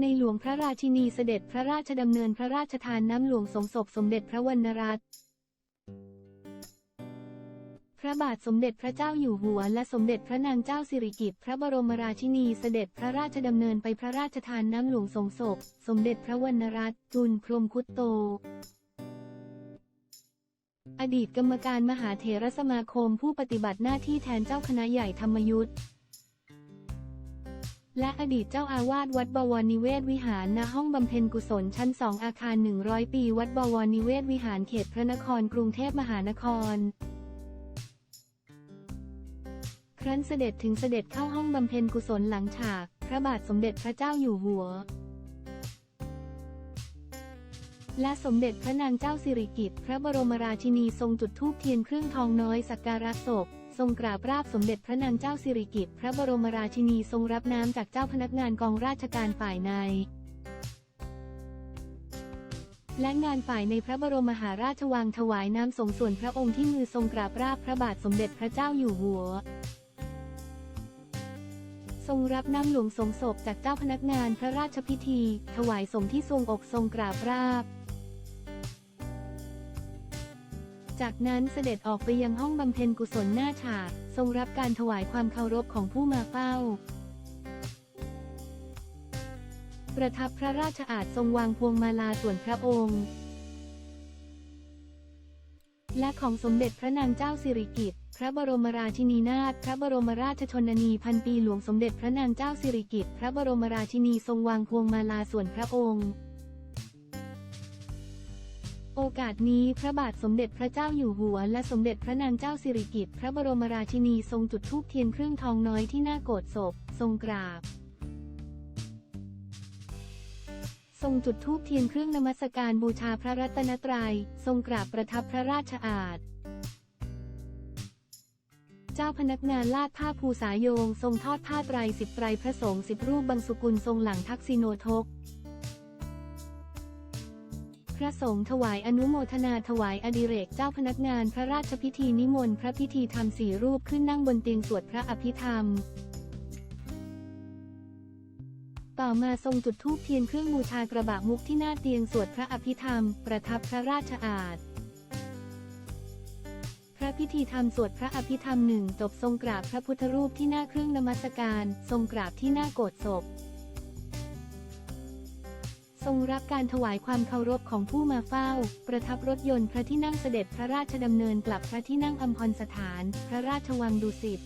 ในหลวงพระราชินีเสด็จพระราชดำเนินพระราชทานน้ำหลวงสงศพสมเด็จพระวรรณรัตน์พระบาทสมเด็จพระเจ้าอยู่หัว และสมเด็จพระนางเจ้าสิริกิติ์พระบรมราชินีเสด็จพระราชดำเนินไปพระราชทานน้ำหลวงสงศพ สมเด็จพระวรรณรัตน์จุลพรหมคุตโต อดีตกรรมการมหาเถรสมาคมผู้ปฏิบัติหน้าที่แทนเจ้าคณะใหญ่ธรรมยุทธ และอดีตเจ้าอาวาสวัดบวรนิเวศวิหารณห้องบำเพ็ญกุศลชั้นสองอาคาร 100 ปีวัดบวรนิเวศวิหารเขตพระนครกรุงเทพมหานคร ครั้นเสด็จถึงเสด็จเข้าห้องบำเพ็ญกุศลหลังฉาก พระบาทสมเด็จพระเจ้าอยู่หัว และสมเด็จพระนางเจ้าสิริกิติ์พระบรมราชินีทรงจุดธูปเทียนเครื่องทองน้อยสักการะศพ ทรงกราบราบสมเด็จพระนางเจ้าสิริกิติ์พระบรมราชินีทรงรับน้ำจากเจ้าพนักงานกองราชการฝ่ายในและงานฝ่ายในพระบรมมหาราชวังถวายน้ำสงส่วนพระองค์ที่มือทรงกราบราบพระบาทสมเด็จพระเจ้าอยู่หัว ทรงรับน้ำหลวงสงศพจากเจ้าพนักงานพระราชพิธี ถวายสงฆ์ที่ทรงอกทรงกราบราบ จากนั้นเสด็จออกไปยังห้องบำเพ็ญกุศลหน้าฉาก ทรงรับการถวายความเคารพของผู้มาเฝ้า ประทับพระราชอาณทรงวางพวงมาลาส่วนพระองค์ และของสมเด็จพระนางเจ้าสิริกิติ์พระบรมราชินีนาถ พระบรมราชชนนีพันปีหลวงสมเด็จพระนางเจ้าสิริกิติ์ พระบรมราชินีทรงวางพวงมาลาส่วนพระองค์ โอกาสนี้พระบาทสมเด็จพระเจ้าอยู่หัว และสมเด็จพระนางเจ้าสิริกิติ์พระบรมราชินีทรงจุดธูปเทียนเครื่องทองน้อยที่หน้าโกรธศพ ทรงกราบ ทรงจุดธูปเทียนเครื่องนมัสการบูชาพระรัตนตรยัย ทรงกราบประทับพระราชอาณเจ้าพนักงานลาดผ้าภูสายโยง ทรงทอดผ้าไตรสิบไตรพระสงฆ์สิบรูปบังสุกุลทรงหลังทักษิโนทก ระสงฆ์ถวายอนุโมทนาถวายอดิเรกเจ้าพนักงานพระราชพิธีนิมนต์พระพิธีธรรมสี่รูปขึ้นนั่งบนเตียงสวดพระอภิธรรม ต่อมาทรงจุดธูปเทียนเครื่องบูชากระบะมุกที่หน้าเตียงสวดพระอภิธรรม ประทับพระราชอาณพระพิธีธรรมสวดพระอภิธรรมหนึ่งจบทรงกราบพระพุทธรูปที่หน้าเครื่องนมัสการ ทรงกราบที่หน้าโกรธศพ รงรับการถวายความเคารพของผู้มาเฝ้า ประทับรถยนต์พระที่นั่งเสด็จพระราชดำเนินกลับพระที่นั่งอัมพรสถาน พระราชวังดุสิต